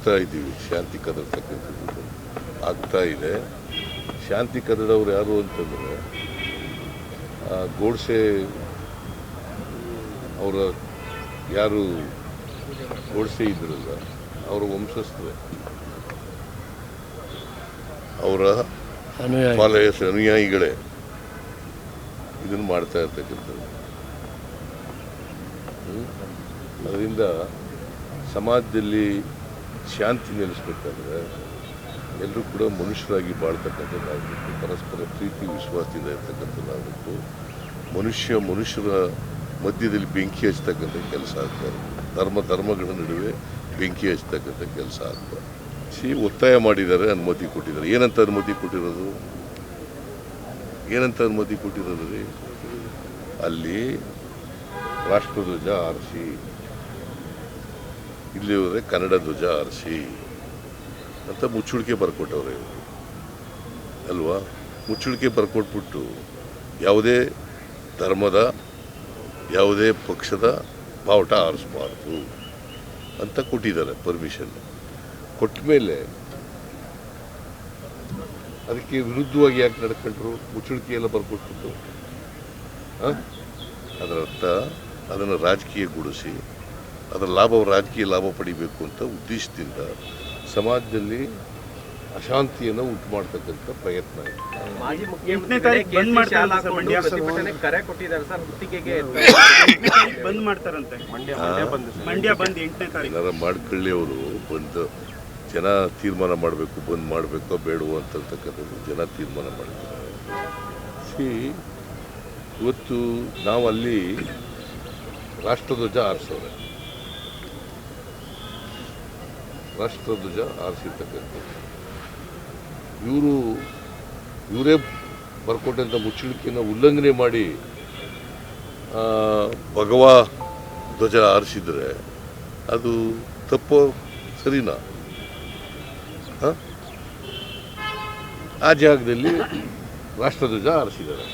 ಮಾಡ್ತಾ ಇದ್ದೀವಿ ಶಾಂತಿ ಕದರ್ತಕ್ಕಂಥದ್ದು ಆಗ್ತಾ ಇದೆ. ಶಾಂತಿ ಕದಡವ್ರು ಯಾರು ಅಂತಂದರೆ ಗೋಡ್ಸೆ ಅವರ ಯಾರು ಗೋಡ್ಸೆ ಇದ್ರಲ್ಲ ಅವರ ವಂಶಸ್ಥರೇ. ಅವರ ಅನುಯಾಯಿ. ಅನುಯಾಯಿಗಳೇ ಇದನ್ನು ಮಾಡ್ತಾ ಇರ್ತಕ್ಕಂಥದ್ದು ಅದರಿಂದ ಸಮಾಜದಲ್ಲಿ ಶಾಂತಿ ನೆಲೆಸ್ಬೇಕಾದ್ರೆ ಎಲ್ಲರೂ ಕೂಡ ಮನುಷ್ಯರಾಗಿ ಬಾಳ್ತಕ್ಕಂಥದ್ದಾಗಬೇಕು ಪರಸ್ಪರ ಪ್ರೀತಿ ವಿಶ್ವಾಸದಿಂದ ಇರ್ತಕ್ಕಂಥದ್ದಾಗಬೇಕು ಮನುಷ್ಯ ಮನುಷ್ಯರ ಮಧ್ಯದಲ್ಲಿ ಬೆಂಕಿ ಹಚ್ಚತಕ್ಕಂಥ ಕೆಲಸ ಆಗ್ತಾರೆ ಧರ್ಮ, ಧರ್ಮಗಳ ನಡುವೆ ಬೆಂಕಿ ಹಚ್ಚತಕ್ಕಂಥ ಕೆಲಸ ಆಗ್ತಾ ಸಿ ಒತ್ತಾಯ ಮಾಡಿದ್ದಾರೆ, ಅನುಮತಿ ಕೊಟ್ಟಿದ್ದಾರೆ. ಏನಂತ ಅನುಮತಿ ಕೊಟ್ಟಿರೋದು? ಏನಂತ ಅನುಮತಿ ಕೊಟ್ಟಿರೋದು ರೀ ಅಲ್ಲಿ ರಾಷ್ಟ್ರಧ್ವಜ ಆರಿಸಿ ಇಲ್ಲಿ ಹೋದರೆ ಕನ್ನಡ ಧ್ವಜ ಆರಿಸಿ ಅಂತ ಮುಚ್ಚುಳಿಕೆ ಬರ್ಕೊಟ್ಟವ್ರೆ. ಇವರು ಅಲ್ವಾ? ಮುಚ್ಚುಳಿಕೆ ಬರ್ಕೊಟ್ಬಿಟ್ಟು ಯಾವುದೇ ಧರ್ಮದ, ಯಾವುದೇ ಪಕ್ಷದ ಬಾವುಟ ಆರಿಸ್ಬಾರ್ದು ಅಂತ ಕೊಟ್ಟಿದ್ದಾರೆ ಪರ್ಮಿಷನ್ ಕೊಟ್ಟ ಮೇಲೆ ಅದಕ್ಕೆ ವಿರುದ್ಧವಾಗಿ ಯಾಕೆ ನಡ್ಕೊಂಡ್ರು? ಮುಚ್ಚುಳಿಕೆ ಎಲ್ಲ ಬರ್ಕೊಟ್ಬಿಟ್ಟು? ಅದರ ಅರ್ಥ ಅದನ್ನು ರಾಜಕೀಯಗೊಳಿಸಿ ಅದರ ಲಾಭ ರಾಜಕೀಯ ಲಾಭ ಪಡಿಬೇಕು ಅಂತ ಉದ್ದೇಶದಿಂದ ಸಮಾಜದಲ್ಲಿ ಅಶಾಂತಿಯನ್ನು ಉಂಟು ಮಾಡ್ತಕ್ಕಂಥ ಪ್ರಯತ್ನ ಇದೆ. ಮಾಡ್ಕಳ್ಳಿ ಎಂಟನೇ ಬಂದ್ ಮಾಡ್ತಾರೆ ಸರ್ ಮಂಡ್ಯ ಪ್ರತಿಭಟನೆ ಕರೆ ಕೊಟ್ಟಿದ್ದಾರೆ ಸರ್ ಗುತ್ತಿಗೆಗೆ ಬಂದ್ ಮಾಡ್ತಾರಂತೆ. ಆ? ಮಂಡ್ಯ ಬಂದ್ ಎಂಟನೇ ತಾರೀಕು. ಏನಾರ ಮಾಡ್ಕೊಳ್ಳಿ ಅವರು ಬಂದು ಜನ ತೀರ್ಮಾನ ಮಾಡಬೇಕು ಬಂದ್ ಮಾಡಬೇಕೋ ಬೇಡವೋ ಅಂತಕ್ಕಂಥದ್ದು ಜನ ತೀರ್ಮಾನ ಮಾಡ್ತಾರೆ. ಸಿ ಇವತ್ತು ನಾವಲ್ಲಿ ಅಲ್ಲಿ ರಾಷ್ಟ್ರಧ್ವಜ ಆರಿಸೋರೆ ರಾಷ್ಟ್ರಧ್ವಜ ಆರಿಸಿರ್ತಕ್ಕಂಥದ್ದು ಇವರು, ಇವರೇ ಬರ್ಕೊಟ್ಟಂಥ ಮುಚ್ಚಳಿಕೆಯನ್ನು ಉಲ್ಲಂಘನೆ ಮಾಡಿ ಭಗವಾ ಧ್ವಜ ಆರಿಸಿದರೆ ಅದು ತಪ್ಪು ಸರಿನಾ? ಆ ಜಾಗದಲ್ಲಿ ರಾಷ್ಟ್ರಧ್ವಜ ಆರಿಸಿದ್ದಾರೆ